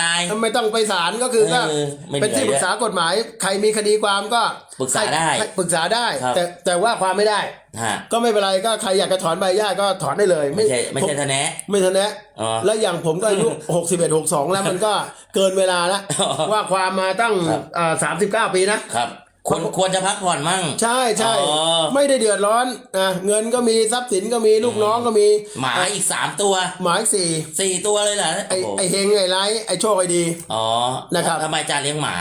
นาย ไม่ต้องไปศาลก็คือก็เออไม่เหนื่อยเป็นที่ปรึกษากฎหมาย ใครมีคดีความก็ปรึกษาได้ให้ให้ปรึกษาได้ ครับ แต่แต่ว่าความไม่ได้ ฮะก็ไม่เป็นไรก็ใครอยากจะถอนใบหญ้าก็ถอนได้เลยไม่ใช่ไม่ใช่ผทนแนะ ไม่ทะแนะอ๋อแล้วอย่างผมก็อายุหกสิบเอ็ดหกสองแล้วมันก็เกินเวลาแล้ว อ๋อว่าความมาตั้งครับ สามสิบเก้าปีนะครับ ควรควรจะพักผ่อนมั่ง ใช่ใช่ อ๋อ ไม่ได้เดือดร้อนนะเงินก็มีทรัพย์สินก็มีลูกน้องก็มีหมาอีกสามตัวหมายสี่สี่ตัวเลยเหรอไอ้โอ้โหไอ้เฮงไอ้ไรไอ้โชคไอ้ดี อ๋อนะครับ ทำไมอาจารย์เลี้ยงหมา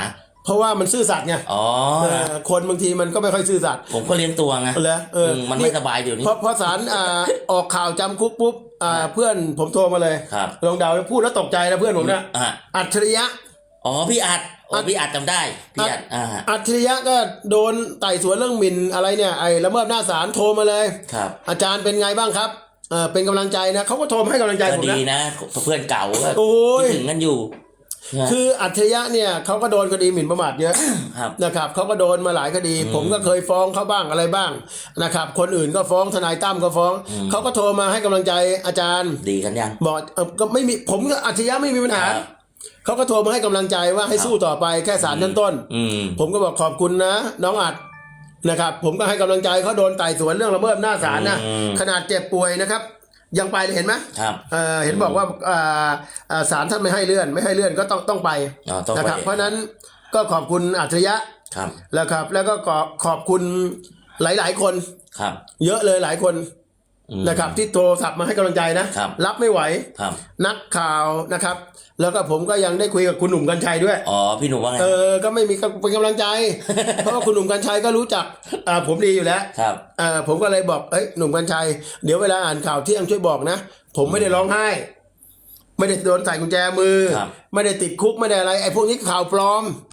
เพราะว่ามันซื่อสัตย์ไงอ๋อ เออคนบางทีมันก็ไม่ค่อยซื่อสัตย์ผมก็เลี้ยงตัวไงเหรอเออมมันไม่สบายเดี๋ยวนี้ พอพอศาลอ่า ออกข่าวจำคุกปุ๊บอ่าเพื่อนผมโทรมาเลยครับ ลองเดาพูดแล้วตกใจนะเพื่อนผมนะอะอัจฉริยะ อ๋อพี่อัดอ๋ออัดพี่อัดจำได้พี่อัดอ่าอัจฉริยะก็โดนไต่สวนเรื่องหมิ่นอะไรเนี่ยไอ้ละเมิดหน้าศาลโทรมาเลยครับ อาจารย์เป็นไงบ้างครับเออเป็นกำลังใจนะเขาก็โทรมาให้กำลังใจก็ผมดีนะนะเพื่อนเก่าก็โอ้ยคิดถึงกันอยู่นะคืออัจฉริยะเนี่ยเขาก็โดนคดีหมิ่นประมาทเยอะครับนะครับเขาก็โดนมาหลายคดี ผมก็เคยฟ้องเขาบ้างอะไรบ้างนะครับ คนอื่นก็ฟ้องทนายตั้มก็ฟ้องเขาก็โทรมาให้กำลังใจอาจารย์ ดีกันยังบอกเอ่อก็ไม่มีผมก็อัจฉริยะไม่มีปัญหาครับ เขาก็โทรมาให้กำลังใจว่าให้สู้ต่อไปแค่สารชั้นต้นอืมผมก็บอกขอบคุณนะ น้องอัดนะครับ ผมก็ให้กำลังใจเขาโดนไต่สวนเรื่องละเมิดหน้าศาลนะอืมขนาดเจ็บป่วยนะครับ ยังไปเลยเห็นไหมครับเอ่อเห็นบอกว่าอ่าอ่าศาลท่านไม่ให้เลื่อน ไม่ให้เลื่อนก็ต้องต้องไปอ๋อต้องไปนะครับ เพราะฉะนั้นก็ขอบคุณอัจฉริยะครับแล้วครับ แล้วก็ขอขอบคุณหลาย ๆ คนครับ เยอะเลยหลายคนอืม นะครับ ที่โทรศัพท์มาให้กำลังใจนะ ครับรับไม่ไหว ครับ นักข่าวนะครับ แล้วก็ผมก็ยังได้คุยกับคุณหนุ่มกัญชัยด้วย อ๋อพี่หนุ่มว่าไงเออ ก็ไม่มีเป็นกำลังใจ เพราะว่าคุณหนุ่มกัญชัยก็รู้จักอ่าผมดีอยู่แล้ว ครับอ่าผมก็เลยบอกเอ้ยหนุ่มกัญชัย เดี๋ยวเวลาอ่านข่าวเที่ยงช่วยบอกนะ ผมไม่ได้ร้องไห้ ไม่ได้โดนใส่กุญแจมือ ครับ ไม่ได้ติดคุกไม่ได้อะไรไอ้พวกนี้ข่าวปลอมอ๋อ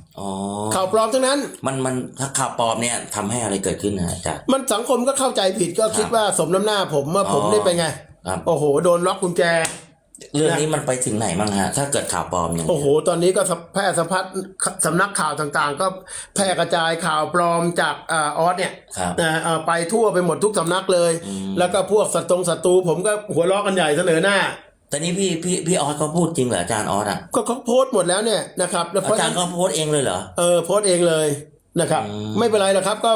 ข่าวปลอมทั้งนั้น มันมันถ้าข่าวปลอมเนี่ยทำให้อะไรเกิดขึ้นนะอาจารย์มันสังคมก็เข้าใจผิดก็คิดว่าสมน้ำหน้าผมว่าผมอ๋อได้เป็นไงครับโอ้โห โดนล็อกกุญแจ เรื่องนี้มันไปถึงไหนบ้างฮะ ถ้าเกิดข่าวปลอมอย่างโอ้นี้โห ตอนนี้ก็แพร่สะพัดสำนักข่าวต่างๆ ก็แพร่กระจายข่าวปลอมจากอาออสเนี่ยครับนะเอ่อไปทั่วไปหมดทุกสำนักเลย แล้วก็พวกศัตรูศัตรูผมก็หัวล้อกันใหญ่เสนอหน้า แต่นี่พี่พี่พี่ออสเขาพูดจริงเหรออาจารย์ออสอะก็เขาโพสต์หมดแล้วเนี่ยนะครับแล้วเพอาราะจารย์ก็โพสต์เองเลยเหรอเออโพสต์เองเลยนะครับอืมไม่เป็นไรหรอกครับก็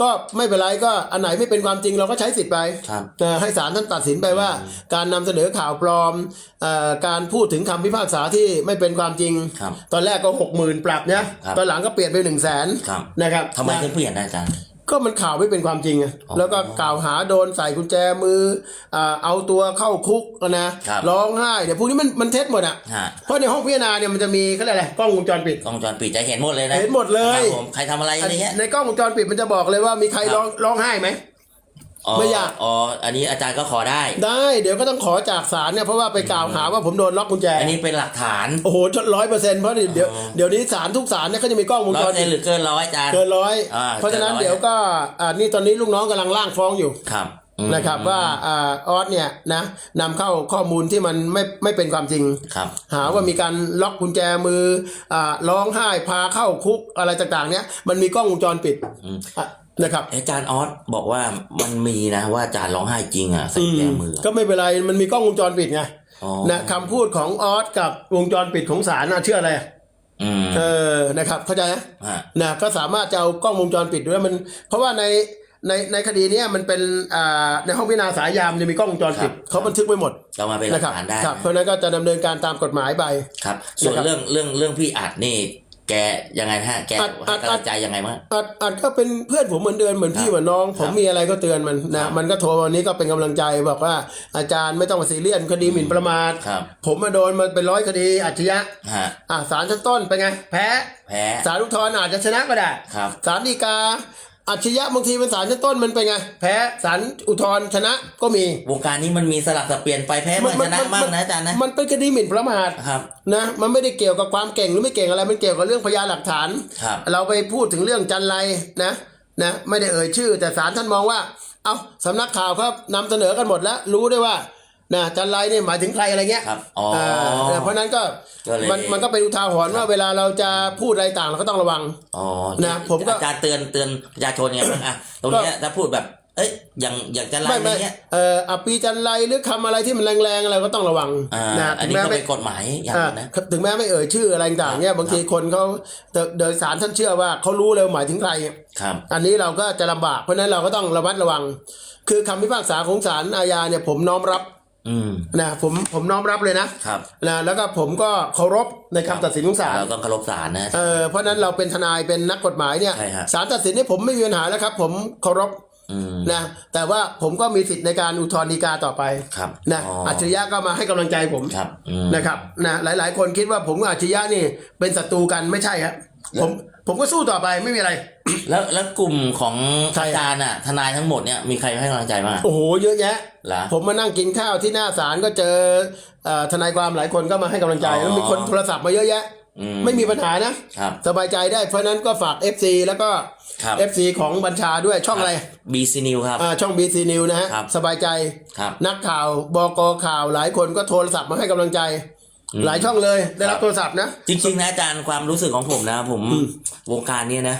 ก็ไม่เป็นไรก็อันไหนไม่เป็นความจริงเราก็ใช้สิทธิ์ไปครับเอ่อให้ศาลท่านตัดสินไปว่า การนำเสนอข่าวปลอมเอ่อการพูดถึงคำพิพากษาที่ไม่เป็นความจริงครับตอนแรกก็หกหมื่นปรับเนี่ยครับตอนหลังก็เปลี่ยนไปหนึ่งแสนครับนะครับทำไมนะถึงเปลี่ยนได้อาจารย์ ก็มันข่าวไม่เป็นความจริงไงอ๋อแล้วก็กล่าวหาโดนใส่กุญแจมืออ่าเอาตัวเข้าคุกนะครับร้องไห้เดี๋ยวพวกนี้มันมันเท็จหมดอะฮะเพราะในห้องพิจารณาเนี่ยมันจะมีเขาเรียกอะไรกล้องวงจรปิดกล้องวงจรปิดจะเห็นหมดเลยนะเห็นหมดเลยครับผมใครทำอะไรอะไรเงี้ยในกล้องวงจรปิดมันจะบอกเลยว่ามีใครครับร้องร้องไห้ไหมอ๋อ ไม่อยากอ๋ออันนี้อาจารย์ก็ขอได้ ได้เดี๋ยวก็ต้องขอจากศาลเนี่ยเพราะว่าไปกล่าวหาว่าผมโดนล็อกกุญแจ อันนี้เป็นหลักฐาน โอ้โหร้อยเปอร์เซ็นต์เพราะเดี๋ยวเดี๋ยวนี้ศาลทุกศาลเนี่ยเขาจะมีกล้องวงร้อจยรเซปินดหรือเกินร้อยอาจารย์เกินร้อยอ่าเพราะฉะนั้นเกินร้อยเดี๋ยวก็อ่านี่ตอนนี้ลูกน้องกำลังล่างฟ้องอยู่ครับอืมนะครับว่าอ่าออสเนี่ยนะนำเข้าข้อมูลที่มันไม่ไม่เป็นความจริงครับ หาว่ามีการล็อกกุญแจมืออ่าร้องไห้พาเข้าคุกอะไรต่างๆ เนี่ยมันมีกล้องวงจรปิดอืมอะ นะครับอาจารย์ออสบอกว่ามันมีนะว่าอาจารย์ร้องไห้จริงอะใส่แก้มือ ก็ไม่เป็นไรมันมีกล้องวงจรปิดไงอ๋อนะคำพูดของออสกับวงจรปิดของศาลนะเชื่ออะไรอืมเออนะครับเข้าใจนะฮะนะก็สามารถจะเอากล้องวงจรปิดด้วยมัน เพราะว่าในในในคดีเนี้ยมันเป็นอ่าในห้องพิจารณาสายยามจะมีกล้องวงจรปิดเขาบันทึกไว้หมดเรามาเป็นหลันะกครับฐานได้ครับเพราะฉะนั้นก็จะดำเนินการตามกฎหมายไปครับ ส่วนนะครับเรื่องเรื่องเรื่องพี่อัดนี่ แกยังไงฮะ แกอัดอัให้ดกำลังใจยังไงบ้างอัดอัดก็เป็นเพื่อนผมเหมือนเดิมเหมือนพี่เหมือนน้อง ผมมีอะไรก็เตือนมันครันะบมันก็โทรวันนี้ก็เป็นกำลังใจบอกว่า อาจารย์ไม่ต้องมาซีเรียสคดีหมิ่นประมาทครับ ผมมาโดนมาเป็นร้อยคดีอัจฉริยะฮะ อะศาลชั้นต้นเป็นไง แพ้แพ้ ศาลอุทธรณ์อาจจะชนะก็ได้ครับ ศาลฎีกา อัจฉริยะบางทีเป็นศาลชั้นต้นมันเป็นไง แพ้ศาลอุทธรณ์ชนะก็มี วงการนี้มันมีสลับสับเปลี่ยนไปแพ้บ้างชนะบ้างนะอาจารย์นะ มันเป็นคดีหมิ่นประมาทครับนะมันไม่ได้เกี่ยวกับความเก่งหรือไม่เก่งอะไรมันเกี่ยวกับเรื่องพยานหลักฐาน ครับ เราไปพูดถึงเรื่องจันไรนะนะไม่ได้เอ่ยชื่อ แต่ศาลท่านมองว่า เอาสำนักข่าวครับนำเสนอกันหมดแล้วรู้ได้ว่า นะจันไรเนี่ยหมายถึงใครอะไรเงี้ยครับอ๋ออ่าเพราะฉะนั้นก็ก็เลย มันมันก็เป็นอุทาหรณ์ว่าเวลาเราจะพูดอะไรต่างเราก็ต้องระวัง อ๋อนะผมก็ อาจารย์เตือนเตือนประชาชนไงบ้างอะตรงเนี้ยถ้าพูดแบบเเอ้ยอย่างอย่างจะไล่ไม่อไม่ย่างเงี้ยเอ่ออปีจันไรหรือคำอะไรที่มันแรงๆอะไรก็ต้องระวังอ่านะอันถึงนี้แม้ก็ไม่ เป็นกฎหมายอย่างอ่าหนึงนะถึงแม้ไม่เอ่ยชื่ออะไรต่างๆเนี่ยบางทีคนเขาโดยสารท่านเชื่อว่าเขารู้เลยหมายถึงใคร ครับ อันนี้เราก็จะลำบากเพราะฉะนั้นเราก็ต้องระมัดระวัง คือคำพิพากษาของศาลอาญาเนี่ยผมน้อมรับ อืม นะผมผมน้อมรับเลยนะครับ นะแล้วก็ผมก็เคารพในคำตัดสินของศาลเราต้องเคารพศาลนะ เออเพราะฉะนั้นเราเป็นทนายเป็นนักกฎหมายเนี่ยใช่ฮะ ศาลตัดสินนี่ผมไม่มีปัญหาแล้วครับ ผมเคารพอืมนะแต่ว่าผมก็มีสิทธิ์ในการอุทธรณ์ฎีกาต่อไปครับนะอ๋ออัจฉริยะก็มาให้กำลังใจผมครับอืมนะครับนะหลาย ๆ คนคิดว่าผมกับอัจฉริยะนี่เป็นศัตรูกันไม่ใช่ครับ ผมผมก็สู้ต่อไปไม่มีอะไร แล้วแล้วกลุ่มของใครอาจารย์อะ ทนายทั้งหมดเนี่ยมีใครให้กำลังใจบ้างอะโอ้โหเยอะแยะ เหรอ ผมมานั่งกินข้าวที่หน้าศาลก็เจอเอ่อทนายความหลายคนก็มาให้กำลังใจอ๋อ แล้วมีคนโทรศัพท์มาเยอะแยะ อืมไม่มีปัญหานะ ครับสบายใจได้เพราะฉะนั้นก็ฝาก FC แล้วก็ ครับ FC ของบัญชาด้วยช่องอะไรบีซีนิวครับ อ่าช่อง BC News นะฮะครับ สบายใจ ครับ นักข่าวบกข่าวหลายคนก็โทรศัพท์มาให้กำลังใจ หลายช่องเลยได้รับโทรศัพท์นะ จริงๆนะอาจารย์ความรู้สึกของผมนะ ผมวงการเนี้ยนะ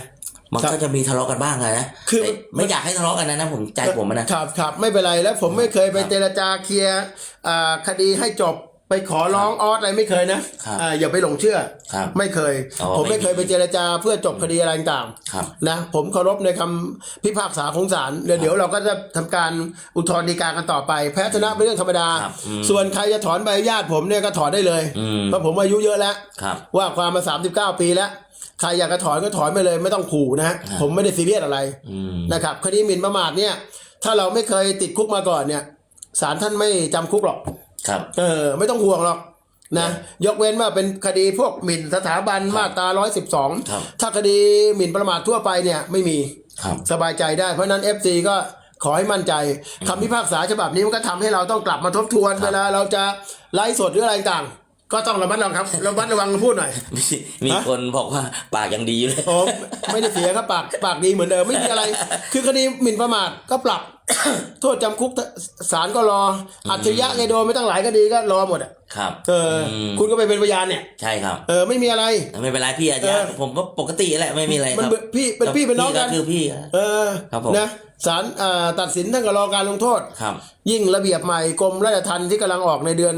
มันครับก็จะมีทะเลาะกันบ้างอะนะคือแต่ไม่อยากให้ทะเลาะกันนะนะผมใจผมอะนะครับครับไม่เป็นไรแล้วผมไม่เคยไปครับเจรจาเคลียร์อ่าคดีให้จบ ไปขอร้องออสอะไรไม่เคยนะครับอ่าอย่าไปหลงเชื่อ ครับไม่เคย อ๋อผมไม่ไม่มีเคยไปเจรจาเพื่อจบคดีอะไรต่างๆ ครับ นะผมเคารพในคำพิพากษาของศาลเดี๋ยวเดี๋ยวเราก็จะทำการอุทธรณ์ฎีกากันต่อไป แพ้ชนะเป็นเรื่องธรรมดา ครับอืมส่วนใครจะถอนใบอนุญาตผมเนี่ยก็ถอนได้เลยอืม เพราะผมอายุเยอะแล้ว ครับ ว่าความมา 39 ปีแล้ว ใครอยากจะถอนก็ถอนไปเลยไม่ต้องขู่นะฮะครับ ผมไม่ได้ซีเรียสอะไรอืม นะครับคดีหมิ่นประมาทเนี่ย ถ้าเราไม่เคยติดคุกมาก่อนเนี่ยศาลท่านไม่จำคุกหรอก ครับเออไม่ต้องห่วงหรอกนะยกเว้นว่าเป็นคดีพวกหมิ่นสถาบันมาตราครับ112ถ้าคดีหมิ่นประมาททั่วไปเนี่ยไม่มีครับสบายใจได้เพราะฉะนั้น FC ก็ขอให้มั่นใจคำพิพากษาฉบับนี้มันก็ทำให้เราต้องกลับมาทบทวนครับเวลาเราจะไลฟ์สดหรืออะไรต่างๆก็ต้องระมัดระวังครับระมัดระวังพูดหน่อย มีมีฮะคนบอกว่าปากยังดีอยู่เลยโอ้ไม่ได้เสียครับปากปากดีเหมือนเดิมไม่มีอะไร คือคดีหมิ่นประมาทก็ปรับ โทษจำคุกศาลก็รอ อัจฉริยะไงโดนไม่ตั้งหลายคดีก็รอหมดอะครับเอออมคุณก็ไปเป็นพยานเนี่ย ใช่ครับ เออไม่มีอะไร ไม่เป็นไรพี่อาจารเออย์ผมก็ปกติแหละไม่มีอะไรมันครับเหมือนพี่เป็นพี่เป็นน้องกันคือพี่อะเออครับผมนะศาลอ่าตัดสินท่านก็รอการลงโทษครับ ยิ่งระเบียบใหม่กรมราชทัณฑ์ที่กำลังออกในเดือน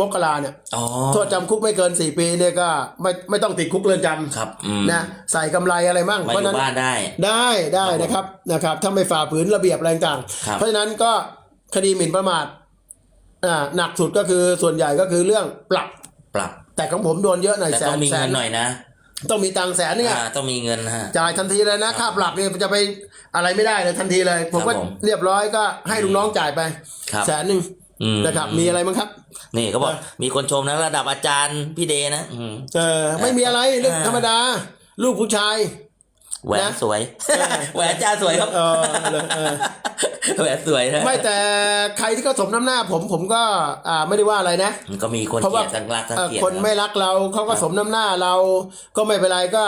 มกราเนี่ยอ๋อโทษจำคุกไม่เกิน4ปีเนี่ยก็ไม่ไม่ต้องติดคุกเรือนจครับอืมำนะใส่กำไรอะไรมั่งมาเพอราะฉะยู่นั้นบ้านได้ได้ได้นะครับนะครับ ถ้าไม่ฝ่าฝืนระเบียบอะไรต่างครับเพราะฉะนั้นก็คดีหมิ่นประมาทอ่าหนักสุดก็คือส่วนใหญ่ก็คือเรื่องปรับปรับ แต่ของผมโดนเยอะหน่อยแต่แสต้อนงมีแสเงินนหน่อยนะ ต้องมีตังค์แสนเนี่ยอ่าต้องมีเงินฮะจ่ายทันทีเลยนะค่าปรับเนี่ยจะไปอะไรไม่ได้เลยทันทีเลย ผมครับก็ผมเรียบร้อยก็ให้ลูกน้องจ่ายไปครับแสนหนึ่งอืมนะครับมีอะไรมั้งครับ นี่เขาบอกเออมีคนชมนะระดับอาจารย์พี่เดนะอืมเออไม่มีอะไรเรื่องอ่าธรรมดา ลูกผู้ชายแหวนนะสวยแหวนอาจารย์สวยครับ เออเลยเออแหวนสวยนะไม่แต่ใครที่เขาสมน้ำหน้าผมผมก็อ่าไม่ได้ว่าอะไรนะมันก็มีคนเพราะเกลีว่ายดสังรักสังเอ่อเกลียดคนไม่รักเราเขาก็สมน้ำหน้าเราก็ไม่เป็นไรก็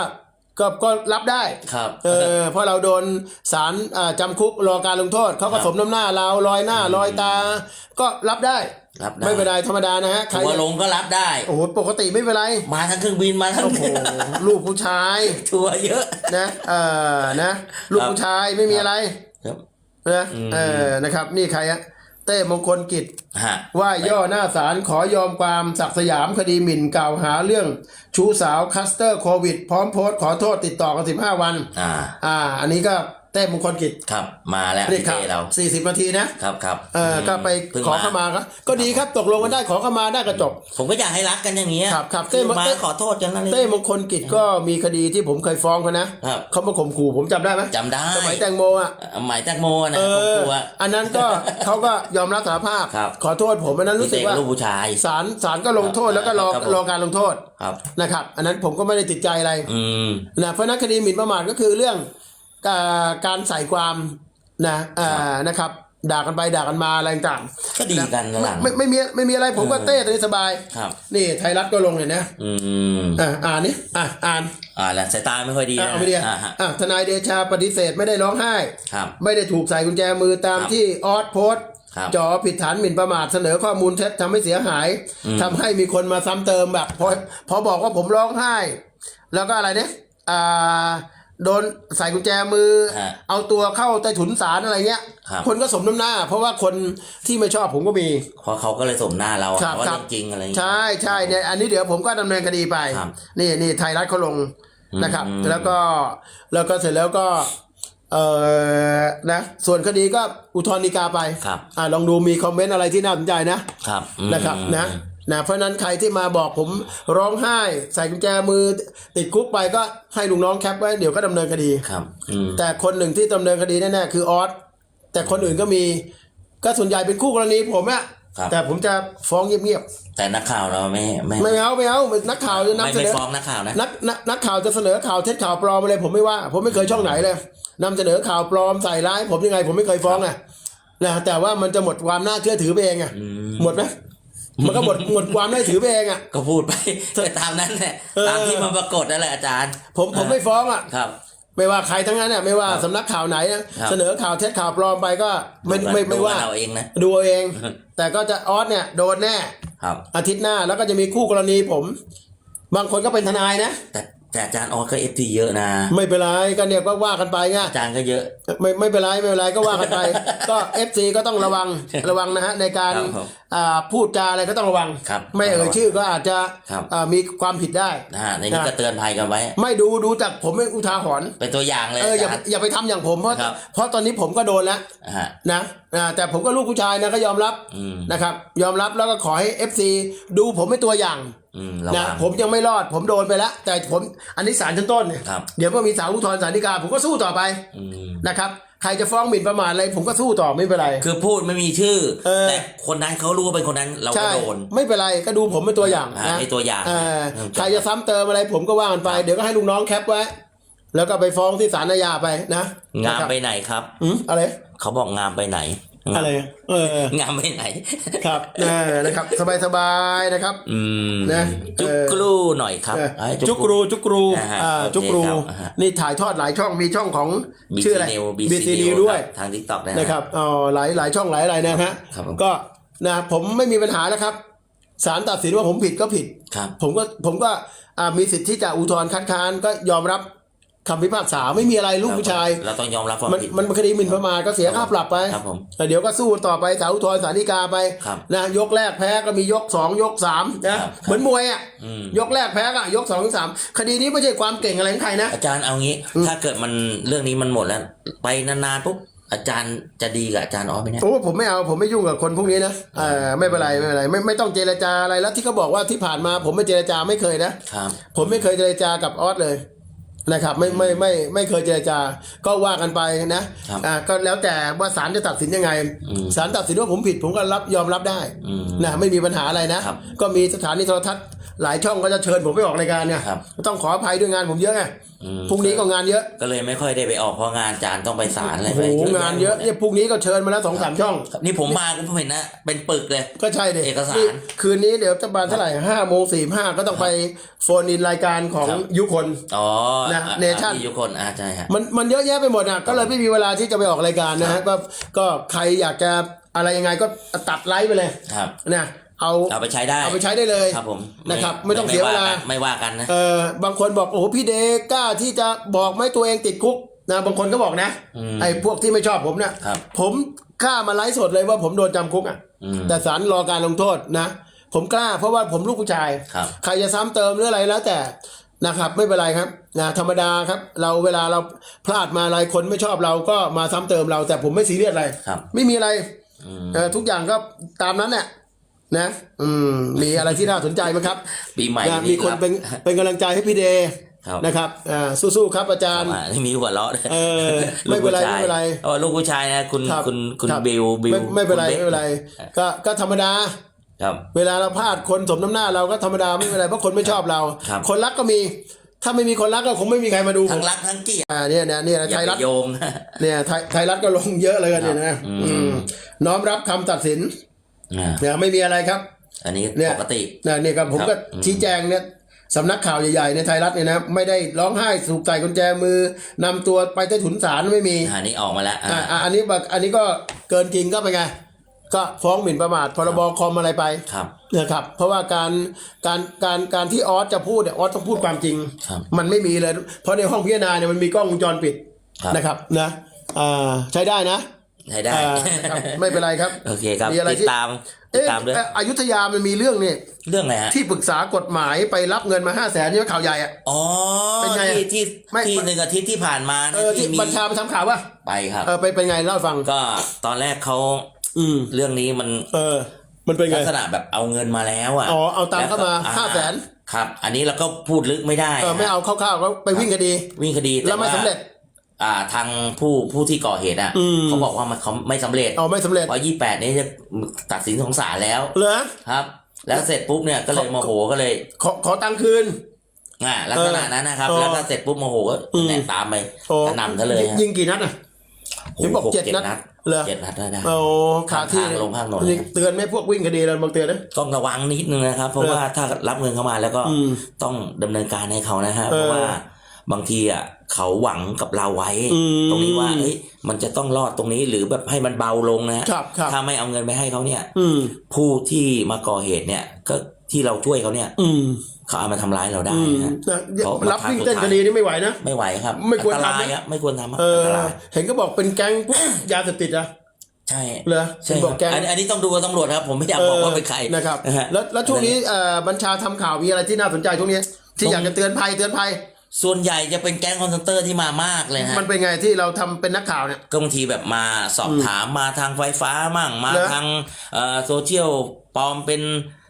ก็ก็รับได้ ครับ เออเพราะเราโดนศาลอ่าจำคุกรอการลงโทษเขาก็ครับสมน้ำหน้าเราลอยหน้าลอยตา ก็รับได้ รับได้ ไม่เป็นไรธรรมดานะฮะใครทัวร์ลงก็รับได้ โอ้โหปกติไม่เป็นไรมาทั้งเครื่องบินมาทั้งโอ้โหลูกผู้ชายทัวร์เยอะ นะเออนะลูกผู้ชายไม่มีอะไร ครับ นะเออนะครับ นี่ใครอะเต้มงคลกิจฮะว่าย่อหน้าศาลขอยอมความศักดิ์สยามคดีหมิ่นกล่าวหาเรื่อง ชู้สาวคัสเตอร์โควิด พร้อมโพสต์ขอโทษติดต่อกัน15วันอ่าอ่า อันนี้ก็เต้มงคลกิจครับ มาแล้วเรียกพี่ข่าเดเราว40นาทีนะครับครับเออก็ไปพิ่งขอเข้ามาก็ก็ดีครับตกลงกันได้ขอเข้ามาได้ก็จบ ผมก็อยากให้รักกันอย่างเงี้ยครับครับคือเต้มาเต้ขอโทษกันนั่นเอเต้งมงคลกิจก็มีคดีที่ผมเคยฟ้องเขานะครับเขามาข่มขู่ผมจำได้ไหมจำได้สมัยแตงโมอะหมายแตงโมนะเอผมอกลัวอันนั้นก็เขาก็ยอมรับสารภาพครับขอโทษผมอันนั้นพี่รู้เสสึกกว่าลูกผู้ชายศาลศาลก็ลงโทษแล้วก็รอครับผมรอการลงโทษครับนะครับ อันนั้นผมก็ไม่ได้ติดใจอะไรอืมนะเพราะฉะนั้นคดีหมิ่นประมาทก็คือเรื่อง การการใส่ความนะอ่านะครับ ด่ากันไปด่ากันมาอะไรต่างก็ดีกันนะหลังไม่ไม่ไม่มีไม่มีอะไรผมก็เต้ตอนนี้สบายครับ นี่ไทยรัฐก็ลงเห็นนะอืมอ่าอ่านนี่อ่าอ่านอ่าแล้วสายตาไม่ค่อยดีอ่านะเอาไม่ดีอ่าฮะอ่าทนายเดชาปฏิเสธไม่ได้ร้องไห้ครับไม่ได้ถูกใส่กุญแจมือตามครับที่ออสโพสต์ครับจ่อผิดฐานหมิ่นประมาทเสนอข้อมูลเท็จทำให้เสียหายทำให้มีคนมาซ้ำเติมแบบพอพอบอกว่าผมร้องไห้ แล้วก็อะไรเนี่ยอ่า โดนใส่กุญแจมือ ฮะเอาตัวเข้าใต้ถุนศาลอะไรเงี้ย ครับ คนก็สมน้ำหน้า เพราะว่าคนที่ไม่ชอบผมก็มี เพราะเขาก็เลยสมหน้าเราครับว่าครัเรื่บองจริงอะไรอย่างเงี้ย ใช่ใช่เนี่ยอันนี้เดี๋ยวผมก็ดำเนินคดีไป ครับนี่นี่ไทยรัฐเขาลงนะครับ อืม แล้วก็แล้วก็เสร็จแล้วก็ เออนะ ส่วนคดีก็อุทธรณ์ฎีกาไปครับ อ่าลองดูมีคอมเมนต์อะไรที่น่าสนใจนะ ครับอืมนะครับนะ นะเพราะฉะนั้นใครที่มาบอกผมร้องไห้ ใส่กุญแจมือติดคุกไปก็ให้ลุงน้องแคปไว้เดี๋ยวก็ดำเนินคดีครับอืมแต่คนหนึ่งที่ดำเนินคดีแน่ๆคือออสแต่คนอื่นก็มี ก็ส่วนใหญ่เป็นคู่กรณีผมอะครับ แต่ผมจะฟ้องเงียบแต่นักข่าวเราไม่ไม่ๆไม่เอาไม่เอานักข่าวจะไม่นำเสไม่นอ ฟ้องนักข่าวนะ นักนักนักข่าวจะเสนอข่าวเท็จข่าวปลอมอะไรผมไม่ว่า ผมไม่เคยช่องไหนเลยนำเสนอข่าวปลอมใส่ร้าย ผมยังไงผมไม่เคยฟ้องอะนะแต่ว่ามันจะหมดความน่าเชื่อถือไปเองอะหมดไหม มันก็หมดหมดความน่าถือไปเองอะก็พูดไปไปตามนั้นแหละเออตามที่มันปรากฏนั่นแหละอาจารย์ ผมผมไม่ฟ้องอะครับ ไม่ว่าใครทั้งนั้นน่ะไม่ว่าครับสำนักข่าวไหนนะครับเสนอข่าวเท็จข่าวปลอมไปก็ไม่ไม่ไม่ว่าดูเราเองนะดูเอาเอง แต่ก็จะออสเนี่ยโดนแน่ครับอาทิตย์หน้าแล้วก็จะมีคู่กรณีผม บางคนก็เป็นทนายนะแต่แต่อาจารย์ออสก็เอฟทีเยอะนะ ไม่เป็นไรก็เนี่ยก็ว่ากันไปไงอาจารย์ก็เยอะ ไม่ไม่เป็นไรไม่เป็นไรก็ว่ากันไป ก็เอฟซีก็ต้องระวังระวังนะฮะในการครับผมอ่าพูดจาอะไรก็ต้องระวังครับไม่เอ่ยชื่อก็อาจจะครับอ่ามีความผิดได้นะฮะในนี้ก็เตือนภัยกันไว้ ไม่ดูดูจากผมเป็นอุทาหรณ์เป็นตัวอย่างเลยเอออย่าอาจารย์อย่าไปทำอย่างผมเพราะครับเพราะตอนนี้ผมก็โดนแล้วฮะนะอ่าแต่ผมก็ลูกผู้ชายนะก็ยอมรับอืมนะครับ ยอมรับแล้วก็ขอให้ FC ดูผมเป็นตัวอย่างอืมระนะวังผมยังไม่รอด ผมโดนไปแล้ว แต่ผมอันนี้ศาลชั้นต้นเนี่ยครับเดี๋ยวพอมีศาลอุทธรณ์ศาลฎีกาผมก็สู้ต่อไปอืมนะครับ ใครจะฟ้องหมิ่นประมาทอะไรผมก็สู้ต่อไม่เป็นไร คือพูดไม่มีชื่อ เออ แต่คนนั้นเขารู้ว่าเป็นคนนั้นเราก็ใช่โดนไม่เป็นไรก็ดูผมเป็นตัวอย่างอ่านะไอ้ตัวอย่างเออเออใครจะซ้ำเติมอะไรผมก็ว่ากันไป เดี๋ยวก็ให้ลูกน้องแคปไว้ แล้วก็ไปฟ้องที่ศาลอาญาไปนะงามนะครับไปไหนครับ อืมอะไร เขาบอกงามไปไหน อะไร เอองามไปไหนครับเออนะครับสบายๆนะครับ อืมนะจุกเออกรูหน่อยครับเออไอ้จุกรูจุกรูอ่าฮะอ่าโอเคจุกรูครับอ่าฮะนี่ถ่ายทอดหลายช่องมีช่องของบีชื่อซีอะไรนิวบีบีซีซีนินิววด้วยทางทิกตอกนะฮะนะครับอ๋อหลายหลายช่องหลายอะไรนะฮะครับผมก็นะผมไม่มีปัญหาแล้วครับศาลตัดสินว่าผมผิดก็ผิดครับผมก็ผมก็อ่ามีสิทธิ์ที่จะอุทธรณ์คัดค้านก็ยอมรับ คำพิพากษาไม่มีอะไรลูกผู้ชาย เราต้องยอมรับความมันผิด มันเป็นคดีหมิ่นประมาทก็เสียค่าปรับไปครับผมเดี๋ยวก็สู้ต่อไปศาลอุทธรณ์ศาลฎีกาไปครับนะยกแรกแพ้ก็มียกสองยกสามนะครับเหมือนมวยอะอืมยกแรกแพ้ก็ยกสองยกสามคดีนี้ไม่ใช่ความเก่งอะไรของใครนะอาจารย์เอางี้ ถ้าเกิดมันเรื่องนี้มันหมดแล้ว ไปนานๆปุ๊บอาจารย์จะดีกับอาจารย์ออสไหมเนี่ยโอ้ผมไม่เอาผมไม่ยุ่งกับคนพวกนี้นะเออไม่เป็นไรไม่เป็นไรไม่ไม่ต้องเจรจาอะไรแล้วที่เขาบอกว่าที่ผ่านมา ผมไม่เจรจาไม่เคยนะครับผมไม่เคยเจรจากับออสเลย นะครับไม่ไม่ไม่ไม่เคยเจรจาก็ว่ากันไปนะครับอ่าก็แล้วแต่ว่าศาลจะตัดสินยังไงอืมศาลตัดสินว่าผมผิดผมก็รับยอมรับได้อืมนะไม่มีปัญหาอะไรนะครับ ก็มีสถานีโทรทัศน์ หลายช่องก็จะเชิญผมไปออกรายการเนี่ยครับต้องขออภัยด้วยงานผมเยอะไงอืมพรุ่งนี้ก็งานเยอะก็เลยไม่ค่อยได้ไปออกเพราะงานอาจารย์ต้องไปศาลอะไรโอ้ไปโหงานเยอะเนี่ยพรุ่งนี้ก็เชิญมาแล้วสองสามช่อง ครับนี่ผมมาก็เห็นนะ เป็นปึกเลย ก็ใช่เด็เอกสารคืนนี้เดี๋ยวจะมาเท่าไหร่ห้าโมงสี่ห้าก็ต้องไปโฟนอินรายการของครับ ยุคน อ๋อนะอะ Nation พี่ยุคนอ่าใช่ฮะ มันมันเยอะแยะไปหมดอะก็เลยไม่มีเวลาที่จะไปออกรายการนะฮะก็ก็ใครอยากจะอะไรยังไงก็ตัดไลฟ์ไปเลยครับ นะ เอาเอาไปใช้ได้เอาไปใช้ได้เลยครับผมนะครับ ไม่ต้องเสียเวลาไม่ว่ากันนะเออบางคนบอกโอ้โหพี่เดกล้าที่จะบอกไหม่ตัวเองติดคุกนะบางคนก็บอกนะอืมไอ้พวกที่ไม่ชอบผมเนี่ยครับผมกล้ามาไลฟ์สดเลยว่าผมโดนจำคุกอะอืมแต่ศาลรอการลงโทษนะ ผมกล้าเพราะว่าผมลูกผู้ชายครับใครจะซ้ำเติมหรืออะไรแล้วแต่นะครับไม่เป็นไรครับนะธรรมดาครับ เราเวลาเราพลาดมาอะไรคนไม่ชอบเราก็มาซ้ำเติมเรา แต่ผมไม่ซีเรียสอะไรครับไม่มีอะไรอืมเออทุกอย่างก็ตามนั้นแหละ นะอืมมีอะไรที่น่าสนใจไหมครับปีใหม่นะมีคนเป็นเป็นกำลังใจให้พี่เดย์ครับนะครับอ่าสู้ๆครับอาจารย์อ่านี่มีหัวเราะด้วยเออไม่เป็นไรลูกผู้ชายไม่เป็นไรอ๋อลูกผู้ชายนะคุณครับคุณคุณครับบิวบิวไม่ไม่เป็นไรคุณไม่เป็นไร ก็ก็ธรรมดาครับเวลาเราพลาดคนสมน้ำหน้าเราก็ธรรมดาไม่เป็นไรเพราะคนไม่ชอบเราครับคนรักก็มีถ้าไม่มีคนรักก็คงไม่มีใครมาดูทั้งรักทั้งเกลียดอ่าเนี่ยเนี่ยเนี่ยอย่าไทยไปรัฐโยงนะเนี่ยไทยไทยรัฐก็ลงเยอะเลยกันเนี่ยนะอืมอืมน้อมรับคำตัดสินอ่าเนี่ยไม่มีอะไรครับ อันนี้เนี่ยปกตินะเนี่ยก็ผมก็ครับอืมชี้แจงเนี่ยสำนักข่าวใหญ่ๆในไทยรัฐเนี่ยนะไม่ได้ร้องไห้สูบใส่กุญแจมือนำตัวไปใต้ถุนศาลไม่มีอันนี้ออกมาแล้วอ่าอ่าอ่าอันนี้แบบอันนี้ก็เกินจริงก็ไปนไงก็ฟ้องหมิ่นประมาทพรบคอมอะไรไปครับนะครับ เพราะว่าการการการการที่ออสจะพูดเนี่ยออสต้องพูดความจริงครับมันไม่มีเลย เพราะในห้องพิจารณาเนี่ยมันมีกล้องวงจรปิดครับนะครับนะอ่าใช้ได้นะ ใช้ได้อ่านะครับไม่เป็นไรครับ โอเคครับมีอะไรติดที่ตามติดเอ๊ะตามด้วยเอ่ออยุธยามันมีเรื่องนี่เรื่องไหนฮะ ที่ปรึกษากฎหมายไปรับเงินมาห้าแสนนี่ว่าข่าวใหญ่อะ อ๋อเป็นไงที่ที่ไม่ ที่หนึ่งอาทิตย์ที่ผ่านมาเออที่มีบัญชาไปทำข่าวป่ะไปครับ เออไปเป็นไงเล่าให้ฟัง ก็ตอนแรกเขาอืม เรื่องนี้มันเออ มันเป็นไง ลักษณะแบบเอาเงินมาแล้วอะอ๋อเอาตังค์เข้ามาล้วก็ห้าแสน ครับ อันนี้เราก็พูดลึกไม่ได้เออไม่เอาคร่าวๆก็ไปวิ่งคดี วิ่งคดีแล้วไม่ต่าสำเร็จ อ่าทางผู้ผู้ที่ก่อเหตุอะอืมเขาบอกว่ามันเขาไม่สำเร็จเอาไม่สำเร็จเพราะยี่แปดนี้จะตัดสินของศาลแล้วเหรอครับ แล้วเสร็จปุ๊บเนี่ยก็เลยโมโหก็เลย ขอขอตังค์คืนอ่าลักษณะนั้นนะครับเออแล้วก็เสร็จปุ๊บโมโหก็อืมแหนตามไปโอ้กระหน่ำซะเลยฮะยิงกี่นัดอะเห็นบอกหเจ็ดนัดเหรอเจ็ดนัดได้ได้เอาขาที่ข้างทางลงข้างถนนนี่เตือนไหมพวกวิ่งคดีเราบางเตือนนะต้องระวังนิดนึงนะครับ เพราะเออว่าถ้ารับเงินเข้ามาแล้วก็อืมต้องดำเนินการให้เขานะฮะเออเพราะว่า บางทีอะเขาหวังกับเราไว้อืมตรงนี้ว่าเอ้ยมันจะต้องรอดตรงนี้หรือแบบให้มันเบาลงนะครับครับถ้าไม่เอาเงินไปให้เขาเนี่ย อืมผู้ที่มาก่อเหตุเนี่ย ก็ที่เราช่วยเขาเนี่ย อืมเขาเอามาทำร้ายเราได้อืมนะนะเพราะรับวิ่งเต้นคดีนี่ไม่ไหวนะไม่ไหวครับ ไม่ควรอันตรายทำนะครับไม่ควรทำครับเอออันตรายเห็นก็บอกเป็นแก๊งพวกยาเสพติดอะใช่เหรอใช่เป็นคบรัอบกแก๊งอันอันนี้ต้องดูกับตำรวจครับ ผมไม่อยากบอกว่าเป็นใครนะครับนะฮะแล้วแล้วช่วงนี้เอ่อบัญชาทำข่าวมีอะไรที่น่าสนใจช่วงนี้ที่อยากจะเตือนภัยเตือนภัย ส่วนใหญ่จะเป็นแก๊งคอนเซนเตอร์ที่มามากเลยฮะมันเป็นไงที่เราทำเป็นนักข่าวเนี่ย ก็บางทีแบบมาสอบถามมาทางไฟฟ้ามั่งมาเหรอทางเอ่อโซเชียลปลอมเป็น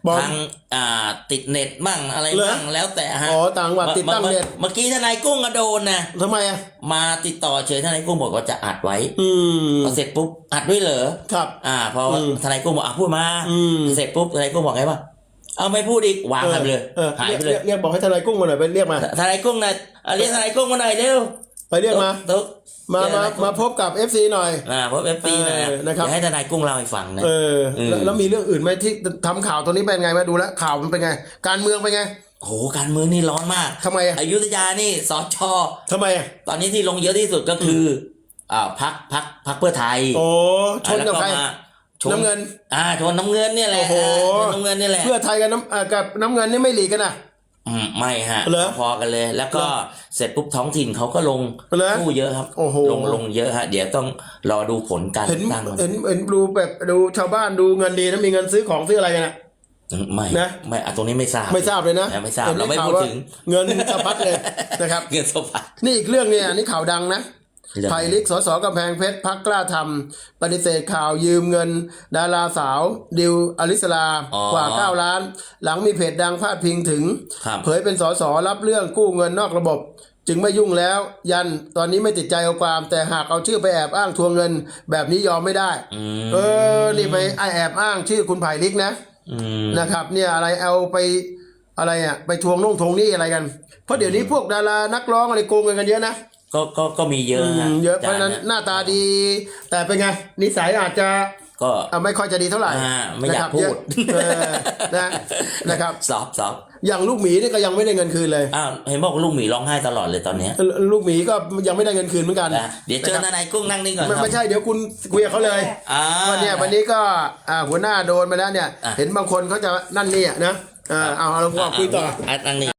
ปลอมทางอ่าติดเน็ตมั่งอะไรเหรอมั่งแล้วแต่ฮะอ๋อต่างจังหวัดติดตั้งมื่อเน็ตเมื่อกี้ทนายกุ้งก็โดนนะทำไมอะ มาติดต่อเฉยทนายกุ้งบอกว่าจะอัดไว้อืม พอเสร็จปุ๊บอัดด้วยเหรอครับ อ่าพออมทนายกุ้งบอกอะพูดมาอืม เสร็จปุ๊บทนายกุ้งบอกไงวะ เอาไม่พูดอีกวางหายไปเลยออหายไปเรีเลยกเรียกบอกให้ทนายกุ้งมาหน่อยไปเรียกมาทนายกุ้งนะอะเรียกทนายกุ้งมาหน่อยเร็วไปเรียกมาตุ๊กมามาเรียกทนยกุ้งมาพบกับ FC หน่อยอ่าเพราะเอฟซีนะเออนะครับเดี๋ยวให้ทนายกุ้งเล่าให้ฟังนะเอออืมแล้วแล้วมีเรื่องอื่นไหมที่ทำข่าวตัวนี้เป็นไงมาดูแล้วข่าวมันเป็นไง การเมืองเป็นไงโหการเมืองนี่ร้อนมากทำไมอะอยุธยานี่สอชอทำไมอะตอนนี้ที่ลงเยอะที่สุดก็คืออ่าพักพักพักเพื่อไทย โอ้ชนกับใครอ่าแล้วก็มา ชน้ำเงิน อ่าชนน้ำเงินเนี่ยแหละโอ้โหอ่าชนน้ำเงินนี่แหละ เพื่อไทยกับน้ำอ่ากับน้ำเงินนี่ไม่หลีกกันนะ อืมไม่ฮะเหรอพอกันเลย แล้วก็เหรอเสร็จปุ๊บท้องถิ่นเขาก็ลงเหรอสู้เยอะครับโอ้โห ลงลงเยอะฮะ เดี๋ยวต้องรอดูผลการเห็นตั้งเห็นเห็นดูแบบดูชาวบ้านดูเงินดีนะมีเงินซื้อของซื้ออะไรกันนะ ไม่นะ ไม่อะตรงนี้ไม่ทราบไม่ทราบเลยนะไม่ทราบห็นเราไม่ข่วพูดว่าถึงเงินสะพัดเลยนะครับ เงินสภานี่อีกเรื่องเนี่ยอันนี้ข่าวดังนะ เรื่องไผ่ลิกสสกำแพงเพชรพักกล้าทำปฏิเสธข่าวยืมเงิน ดาราสาว ดิวอลิสลาอ๋อกว่า 9 ล้าน หลังมีเพจดังพาดพิงถึงครับเผยเป็นสสรับเรื่องกู้เงินนอกระบบ จึงไม่ยุ่งแล้ว ยันตอนนี้ไม่ติดใจเอาความ แต่หากเอาชื่อไปแอบอ้างทวงเงิน แบบนี้ยอมไม่ได้อืมเออนี่ไปแอบอ้างชื่อคุณไผ่ลิกนะอืมนะครับ เนี่ยอะไรเอาไปอะไรอะไปทวงน่งทวงหนี่อะไรกันเพราะเดี๋ยวนี้พวกดารานักร้องอะไรโกงเงินกันเยอะนะ ก็ก็ก็มีเยอะอืฮะมเยอะเพราะฉะนั้นจหน้าตาดี แต่เป็นไง นิสัยอาจจะก็ อะไม่ค่อยจะดีเท่าไหร่อ่าไม่อยากนะครับพูด เยอะเออนะนะครับสอบสอบอย่างลูกหมีนี่ก็ยังไม่ได้เงินคืนเลย อ้าวเห็นบอกลูกหมีร้องไห้ตลอดเลยตอนเนี้ยลูกหมีก็ยังไม่ได้เงินคืนเหมือนกันนะเดี๋ยวเจอนะทครับนายกุ้งนั่งนี่ก่อนไม่ครับไม่ใช่เดี๋ยวคุณคุยกับเขาเลยอ่า วันเนี้ยวันนี้ก็อ่าหัวหน้าโดนมาแล้วเนี่ย อะ เห็นบางคนเขาจะนั่นนี่อะนะอ่าเอาเอาเราคุยต่ออะนั่งนี่